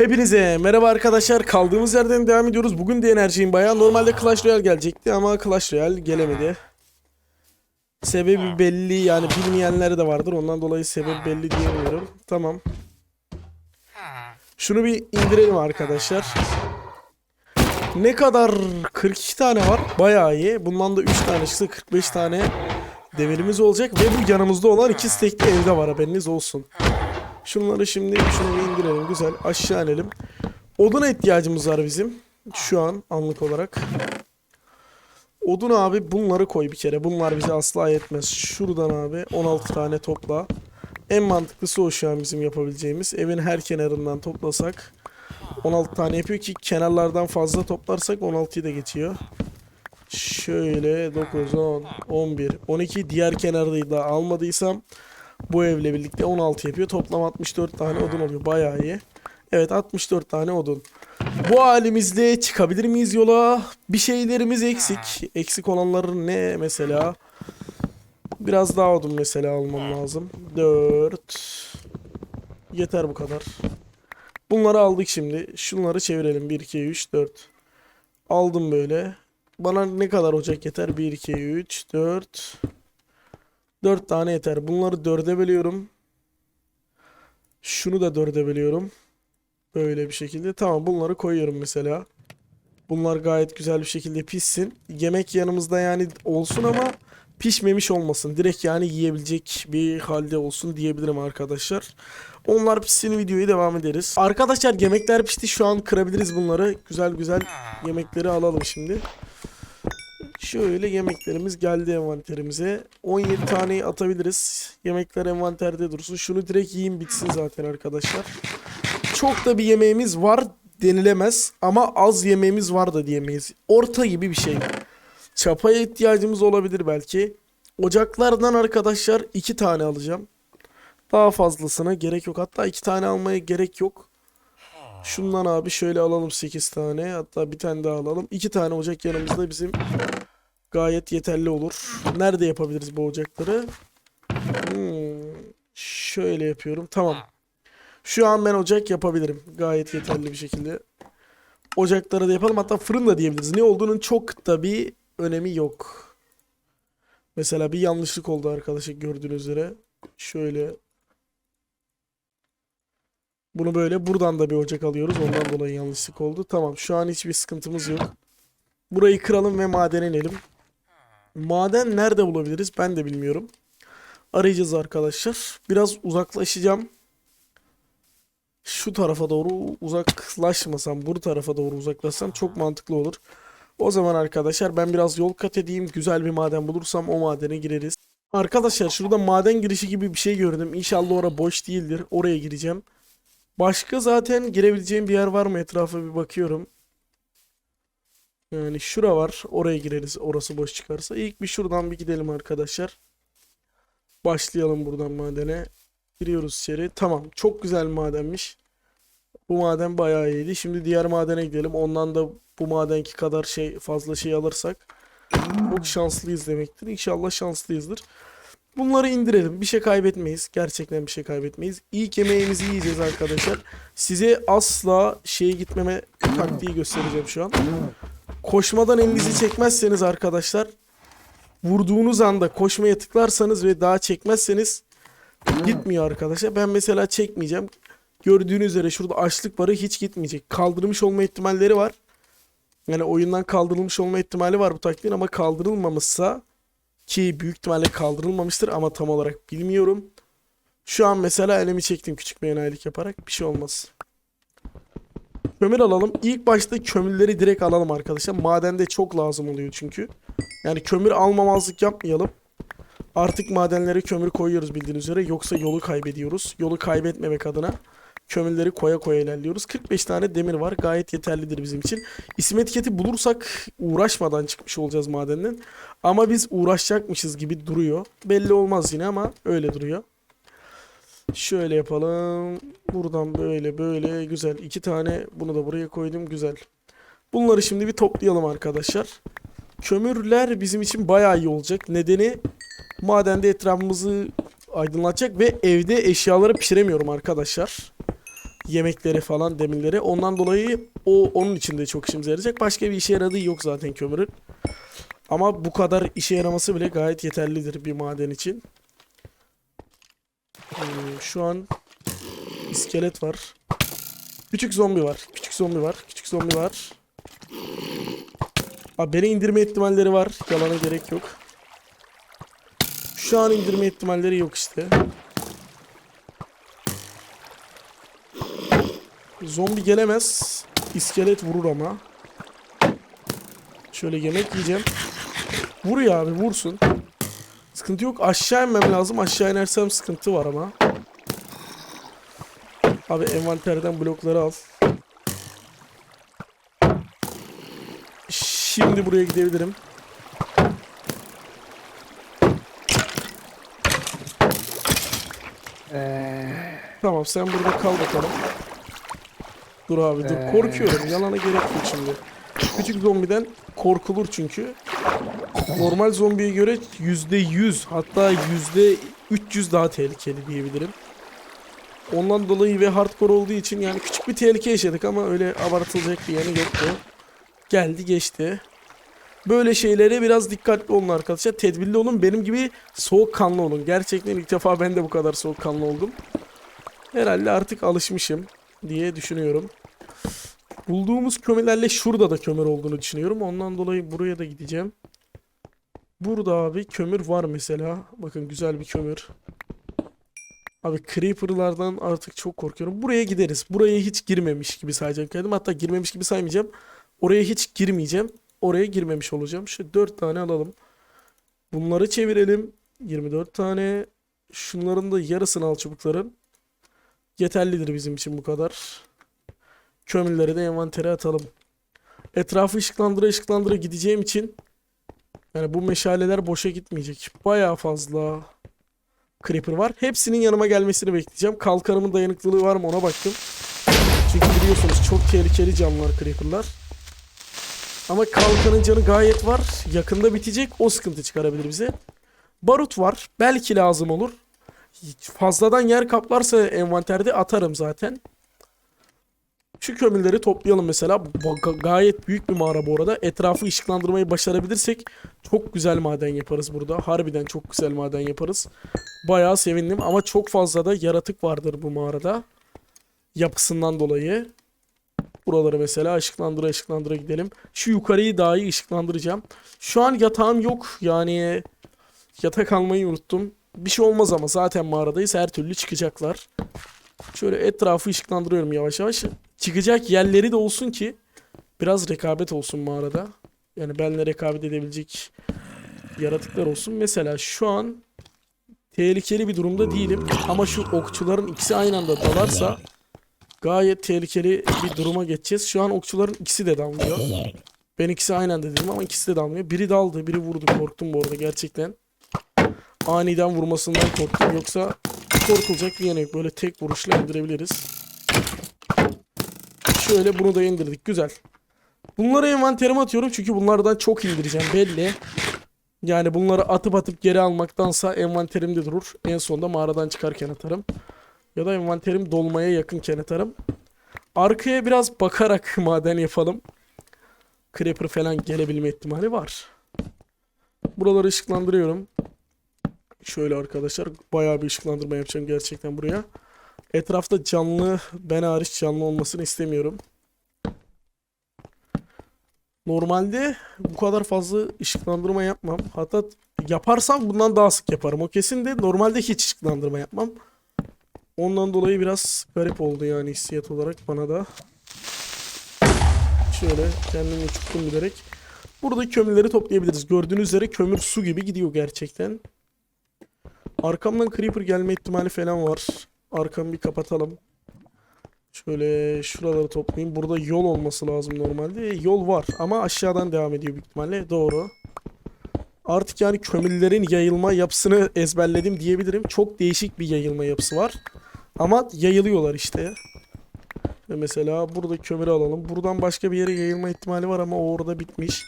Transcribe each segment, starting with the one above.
Hepinize merhaba arkadaşlar. Kaldığımız yerden devam ediyoruz. Bugün de enerjiyim bayağı. Normalde Clash Royale gelecekti ama Clash Royale gelemedi. Sebebi belli yani bilmeyenler de vardır. Ondan dolayı sebep belli diyemiyorum. Tamam. Şunu bir indirelim arkadaşlar. Ne kadar 42 tane var. Bayağı iyi. Bundan da 3 tane çıksa 45 tane demirimiz olacak ve bu yanımızda olan iki stekli evde var haberiniz olsun. Şunları şimdi şunu indirelim. Güzel. Aşağı inelim. Oduna ihtiyacımız var bizim. Şu an anlık olarak. Odun abi bunları koy bir kere. Bunlar bize asla yetmez. Şuradan abi 16 tane topla. En mantıklısı o şu an bizim yapabileceğimiz. Evin her kenarından toplasak 16 tane yapıyor ki kenarlardan fazla toplarsak 16'yı da geçiyor. Şöyle 9, 10, 11, 12 diğer kenardayı da almadıysam bu evle birlikte 16 yapıyor. Toplam 64 tane odun oluyor. Bayağı iyi. Evet 64 tane odun. Bu halimizle çıkabilir miyiz yola? Bir şeylerimiz eksik. Eksik olanların ne mesela? Biraz daha odun mesela almam lazım. 4 Yeter bu kadar. Bunları aldık şimdi. Şunları çevirelim. 1, 2, 3, 4. Aldım böyle. Bana ne kadar ocak yeter? 1, 2, 3, 4. 4 tane yeter. Bunları 4'e bölüyorum. Şunu da 4'e bölüyorum. Böyle bir şekilde. Tamam bunları koyuyorum mesela. Bunlar gayet güzel bir şekilde pişsin. Yemek yanımızda yani olsun ama pişmemiş olmasın. Direkt yani yiyebilecek bir halde olsun diyebilirim arkadaşlar. Onlar pişsin videoyu devam ederiz. Arkadaşlar yemekler pişti. Şu an kırabiliriz bunları. Güzel güzel yemekleri alalım şimdi. Şöyle yemeklerimiz geldi envanterimize. 17 taneyi atabiliriz. Yemekler envanterde dursun. Şunu direkt yiyin bitsin zaten arkadaşlar. Çok da bir yemeğimiz var denilemez ama az yemeğimiz var da diyemeyiz. Orta gibi bir şey. Çapaya ihtiyacımız olabilir belki. Ocaklardan arkadaşlar 2 tane alacağım. Daha fazlasına gerek yok. Hatta 2 tane almaya gerek yok. Şundan abi şöyle alalım 8 tane. Hatta bir tane daha alalım. 2 tane ocak yanımızda bizim gayet yeterli olur. Nerede yapabiliriz bu ocakları? Hmm, şöyle yapıyorum. Tamam. Şu an ben ocak yapabilirim. Gayet yeterli bir şekilde. Ocakları da yapalım. Hatta fırın da diyebiliriz. Ne olduğunun çok da bir önemi yok. Mesela bir yanlışlık oldu arkadaşlar gördüğünüz üzere. Şöyle. Bunu böyle buradan da bir ocak alıyoruz. Ondan dolayı yanlışlık oldu. Tamam şu an hiçbir sıkıntımız yok. Burayı kıralım ve madene inelim. Maden nerede bulabiliriz ben de bilmiyorum. Arayacağız arkadaşlar. Biraz uzaklaşacağım. Şu tarafa doğru uzaklaşmasam, bu tarafa doğru uzaklaşsam çok mantıklı olur. O zaman arkadaşlar ben biraz yol kat edeyim. Güzel bir maden bulursam o madene gireriz. Arkadaşlar şurada maden girişi gibi bir şey gördüm. İnşallah orası boş değildir. Oraya gireceğim. Başka zaten girebileceğim bir yer var mı? Etrafa bir bakıyorum. Yani şura var. Oraya gireriz. Orası boş çıkarsa. İlk bir şuradan bir gidelim arkadaşlar. Başlayalım buradan madene. Giriyoruz içeri. Tamam. Çok güzel madenmiş. Bu maden bayağı iyiydi. Şimdi diğer madene gidelim. Ondan da bu madenki kadar şey fazla şey alırsak çok şanslıyız demektir. İnşallah şanslıyızdır. Bunları indirelim. Bir şey kaybetmeyiz. Gerçekten bir şey kaybetmeyiz. İlk yemeğimizi yiyeceğiz arkadaşlar. Size asla şeye gitmeme taktiği göstereceğim şu an. Koşmadan elinizi çekmezseniz arkadaşlar vurduğunuz anda koşmaya tıklarsanız ve daha çekmezseniz gitmiyor arkadaşlar. Ben mesela çekmeyeceğim. Gördüğünüz üzere şurada açlık barı hiç gitmeyecek. Kaldırmış olma ihtimalleri var. Yani oyundan kaldırılmış olma ihtimali var bu taktiğin ama kaldırılmamışsa ki büyük ihtimalle kaldırılmamıştır ama tam olarak bilmiyorum. Şu an mesela elimi çektim küçük bir enayilik yaparak bir şey olmaz. Kömür alalım. İlk başta kömürleri direkt alalım arkadaşlar. Madende çok lazım oluyor çünkü. Yani kömür almamazlık yapmayalım. Artık madenlere kömür koyuyoruz bildiğiniz üzere. Yoksa yolu kaybediyoruz. Yolu kaybetmemek adına kömürleri koya koya ilerliyoruz. 45 tane demir var. Gayet yeterlidir bizim için. İsim etiketi bulursak uğraşmadan çıkmış olacağız madenden. Ama biz uğraşacakmışız gibi duruyor. Belli olmaz yine ama öyle duruyor. Şöyle yapalım. Buradan böyle böyle güzel. iki tane bunu da buraya koydum. Güzel. Bunları şimdi bir toplayalım arkadaşlar. Kömürler bizim için bayağı iyi olacak. Nedeni madende etrafımızı aydınlatacak ve evde eşyaları pişiremiyorum arkadaşlar. Yemekleri falan demirleri. Ondan dolayı o onun için de çok işimize yarayacak. Başka bir işe yaradığı yok zaten kömürün. Ama bu kadar işe yaraması bile gayet yeterlidir bir maden için. Hmm, şu an iskelet var. Küçük zombi var. Küçük zombi var. Küçük zombi var. Abi beni indirme ihtimalleri var. Yalana gerek yok. Şu an indirme ihtimalleri yok işte. Zombi gelemez. İskelet vurur ama. Şöyle yemek yiyeceğim. Vuruyor abi vursun. Sıkıntı yok. Aşağı inmem lazım. Aşağı inersem sıkıntı var ama. Abi envanterden blokları al. Şimdi buraya gidebilirim. Tamam sen burada kal bakalım. Dur abi dur. Korkuyorum. Yalana gerek yok şimdi. Küçük zombiden korkulur çünkü. Normal zombiye göre %100 hatta %300 daha tehlikeli diyebilirim. Ondan dolayı ve hardcore olduğu için yani küçük bir tehlike yaşadık ama öyle abartılacak bir yanı yoktu. Geldi geçti. Böyle şeylere biraz dikkatli olun arkadaşlar. Tedbirli olun. Benim gibi soğukkanlı olun. Gerçekten ilk defa ben de bu kadar soğukkanlı oldum. Herhalde artık alışmışım diye düşünüyorum. Bulduğumuz kömürlerle şurada da kömür olduğunu düşünüyorum. Ondan dolayı buraya da gideceğim. Burada abi kömür var mesela. Bakın güzel bir kömür. Abi creeper'lardan artık çok korkuyorum. Buraya gideriz. Buraya hiç girmemiş gibi sayacağım kendim. Hatta girmemiş gibi saymayacağım. Oraya hiç girmeyeceğim. Oraya girmemiş olacağım. Şu 4 tane alalım. Bunları çevirelim. 24 tane. Şunların da yarısını al çubukların. Yeterlidir bizim için bu kadar. Kömürleri de envantere atalım. Etrafı ışıklandıra ışıklandıra gideceğim için yani bu meşaleler boşa gitmeyecek. Bayağı fazla creeper var. Hepsinin yanıma gelmesini bekleyeceğim. Kalkanımın dayanıklılığı var mı ona baktım. Çünkü biliyorsunuz çok tehlikeli canlılar creeperlar. Ama kalkanın canı gayet var. Yakında bitecek. O sıkıntı çıkarabilir bize. Barut var. Belki lazım olur. Fazladan yer kaplarsa envanterde atarım zaten. Şu kömürleri toplayalım mesela. Gayet büyük bir mağara bu arada. Etrafı ışıklandırmayı başarabilirsek çok güzel maden yaparız burada. Harbiden çok güzel maden yaparız. Bayağı sevindim ama çok fazla da yaratık vardır bu mağarada. Yapısından dolayı. Buraları mesela ışıklandıra ışıklandıra gidelim. Şu yukarıyı daha iyi ışıklandıracağım. Şu an yatağım yok. Yani yatak almayı unuttum. Bir şey olmaz ama zaten mağaradayız. Her türlü çıkacaklar. Şöyle etrafı ışıklandırıyorum yavaş yavaş. Çıkacak yerleri de olsun ki biraz rekabet olsun mağarada. Yani benimle rekabet edebilecek yaratıklar olsun. Mesela şu an tehlikeli bir durumda değilim. Ama şu okçuların ikisi aynı anda dalarsa gayet tehlikeli bir duruma geçeceğiz. Şu an okçuların ikisi de dalmıyor. Ben ikisi aynı anda dedim ama ikisi de dalmıyor. Biri daldı, biri vurdu. Korktum bu arada gerçekten. Aniden vurmasından korktum. Yoksa korkulacak bir yanı yok. Böyle tek vuruşla indirebiliriz. Şöyle bunu da indirdik. Güzel. Bunları envanterime atıyorum çünkü bunlardan çok indireceğim belli. Yani bunları atıp atıp geri almaktansa envanterimde durur. En sonunda mağaradan çıkarken atarım. Ya da envanterim dolmaya yakınken atarım. Arkaya biraz bakarak maden yapalım. Creeper falan gelebilme ihtimali var. Buraları ışıklandırıyorum. Şöyle arkadaşlar bayağı bir ışıklandırma yapacağım gerçekten buraya. Etrafta canlı ben hariç canlı olmasını istemiyorum. Normalde bu kadar fazla ışıklandırma yapmam. Hatta yaparsam bundan daha sık yaparım. O kesin de normalde hiç ışıklandırma yapmam. Ondan dolayı biraz garip oldu yani hissiyat olarak bana da. Şöyle kendimi uçuttum bilerek. Burada kömürleri toplayabiliriz. Gördüğünüz üzere kömür su gibi gidiyor gerçekten. Arkamdan creeper gelme ihtimali falan var. Arkamı bir kapatalım. Şöyle şuraları toplayayım. Burada yol olması lazım normalde. Yol var ama aşağıdan devam ediyor büyük ihtimalle. Doğru. Artık yani kömürlerin yayılma yapısını ezberledim diyebilirim. Çok değişik bir yayılma yapısı var. Ama yayılıyorlar işte. Ve mesela burada kömürü alalım. Buradan başka bir yere yayılma ihtimali var ama orada bitmiş.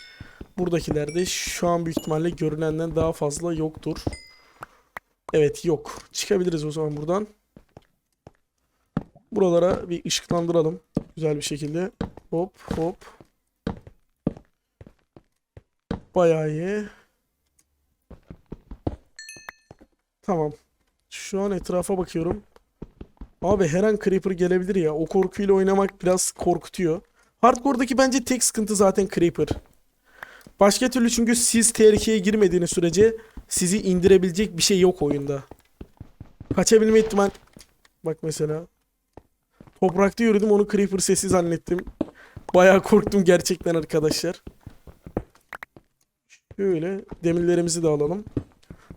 Buradakilerde şu an büyük ihtimalle görünenden daha fazla yoktur. Evet yok. Çıkabiliriz o zaman buradan. Buralara bir ışıklandıralım. Güzel bir şekilde. Hop hop. Bayağı iyi. Tamam. Şu an etrafa bakıyorum. Abi her an Creeper gelebilir ya. O korkuyla oynamak biraz korkutuyor. Hardcore'daki bence tek sıkıntı zaten Creeper. Başka türlü çünkü siz tehlikeye girmediğiniz sürece sizi indirebilecek bir şey yok oyunda. Kaçabilme ihtimal... Bak mesela. Toprakta yürüdüm onu Creeper sesi zannettim. Bayağı korktum gerçekten arkadaşlar. Şöyle demirlerimizi de alalım.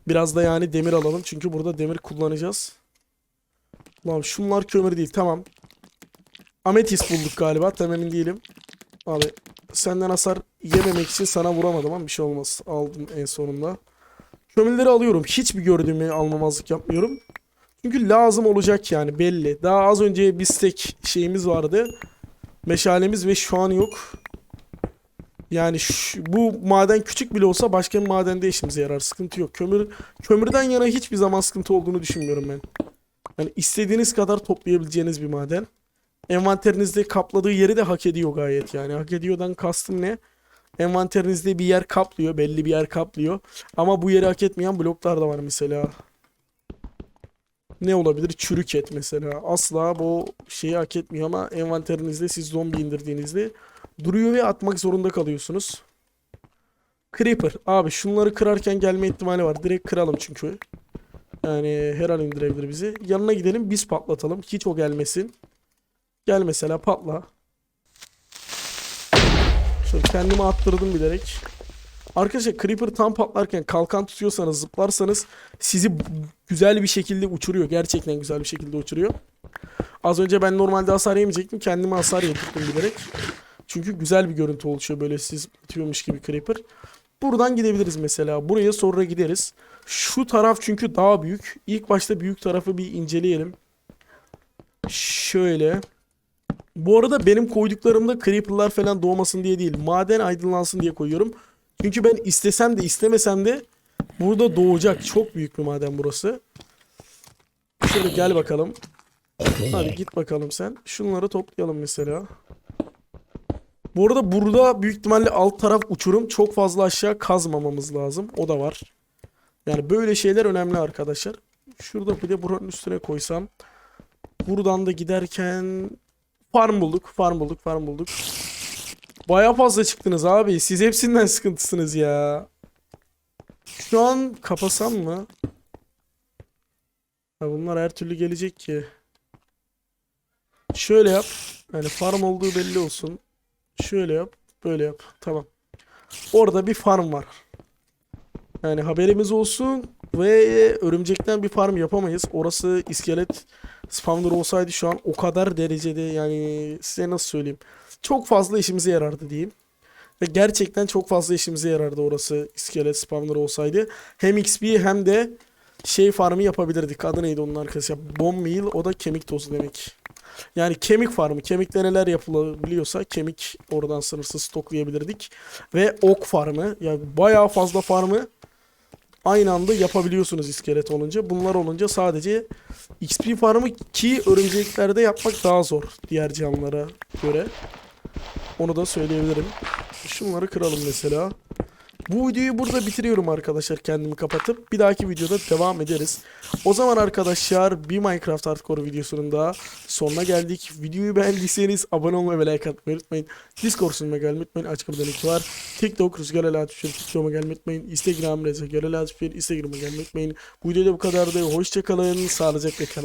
Biraz da yani demir alalım. Çünkü burada demir kullanacağız. Lan şunlar kömür değil. Tamam. Ametist bulduk galiba. Tam emin değilim. Abi senden hasar yememek için sana vuramadım ama bir şey olmaz. Aldım en sonunda. Kömürleri alıyorum. Hiçbir gördüğümü almamazlık yapmıyorum. Çünkü lazım olacak yani belli. Daha az önce bir stek şeyimiz vardı. Meşalemiz ve şu an yok. Yani bu maden küçük bile olsa başka bir madende işimize yarar. Sıkıntı yok. Kömür kömürden yana hiçbir zaman sıkıntı olduğunu düşünmüyorum ben. Yani istediğiniz kadar toplayabileceğiniz bir maden. Envanterinizde kapladığı yeri de hak ediyor gayet yani. Hak ediyordan kastım ne? Envanterinizde bir yer kaplıyor, belli bir yer kaplıyor. Ama bu yeri hak etmeyen bloklar da var mesela. Ne olabilir? Çürük et mesela. Asla bu şeyi hak etmiyor ama envanterinizde siz zombi indirdiğinizde duruyor ve atmak zorunda kalıyorsunuz. Creeper. Abi şunları kırarken gelme ihtimali var. Direkt kıralım çünkü. Yani her an indirebilir bizi. Yanına gidelim biz patlatalım. Hiç o gelmesin. Gel mesela patla. Şöyle kendimi attırdım bilerek. Arkadaşlar Creeper tam patlarken kalkan tutuyorsanız zıplarsanız sizi güzel bir şekilde uçuruyor. Gerçekten güzel bir şekilde uçuruyor. Az önce ben normalde hasar yemeyecektim. Kendime hasar yedirdim bilerek. Çünkü güzel bir görüntü oluşuyor böyle siz atıyormuş gibi Creeper. Buradan gidebiliriz mesela. Buraya sonra gideriz. Şu taraf çünkü daha büyük. İlk başta büyük tarafı bir inceleyelim. Şöyle. Bu arada benim koyduklarımda creeper'lar falan doğmasın diye değil. Maden aydınlansın diye koyuyorum. Çünkü ben istesem de istemesem de burada doğacak. Çok büyük bir maden burası. Şöyle gel bakalım. Hadi git bakalım sen. Şunları toplayalım mesela. Bu arada burada büyük ihtimalle alt taraf uçurum. Çok fazla aşağı kazmamamız lazım. O da var. Yani böyle şeyler önemli arkadaşlar. Şurada bir de buranın üstüne koysam. Buradan da giderken farm bulduk. Farm bulduk. Farm bulduk. Baya fazla çıktınız abi. Siz hepsinden sıkıntısınız ya. Şu an kapasam mı? Ha, bunlar her türlü gelecek ki. Şöyle yap. Yani farm olduğu belli olsun. Şöyle yap. Böyle yap. Tamam. Orada bir farm var. Yani haberimiz olsun ve örümcekten bir farm yapamayız. Orası iskelet spawner olsaydı şu an o kadar derecede yani size nasıl söyleyeyim. Çok fazla işimize yarardı diyeyim. Ve gerçekten çok fazla işimize yarardı orası iskelet spawner olsaydı. Hem XP hem de şey farmı yapabilirdik. Adı neydi onun arkadaşı? Bone meal o da kemik tozu demek. Yani kemik farmı. Kemikle neler yapılabiliyorsa kemik oradan sınırsız stoklayabilirdik. Ve ok farmı. Yani bayağı fazla farmı aynı anda yapabiliyorsunuz iskelet olunca. Bunlar olunca sadece XP farmı ki örümceklerde yapmak daha zor diğer canlılara göre. Onu da söyleyebilirim. Şunları kıralım mesela. Bu videoyu burada bitiriyorum arkadaşlar kendimi kapatıp. Bir dahaki videoda devam ederiz. O zaman arkadaşlar bir Minecraft Hardcore videosunun daha sonuna geldik. Videoyu beğendiyseniz abone olmayı ve like atmayı unutmayın. Discord sunuma gelmeyi unutmayın. Açık kapıdan iki var. TikTok Rüzgar Alatüfür. TikTok'a gelmeyi unutmayın. Instagram Rüzgar Alatüfür. Instagram'a gelmeyi unutmayın. Bu videoda bu kadardı. Hoşçakalın. Sağlıcakla kalın.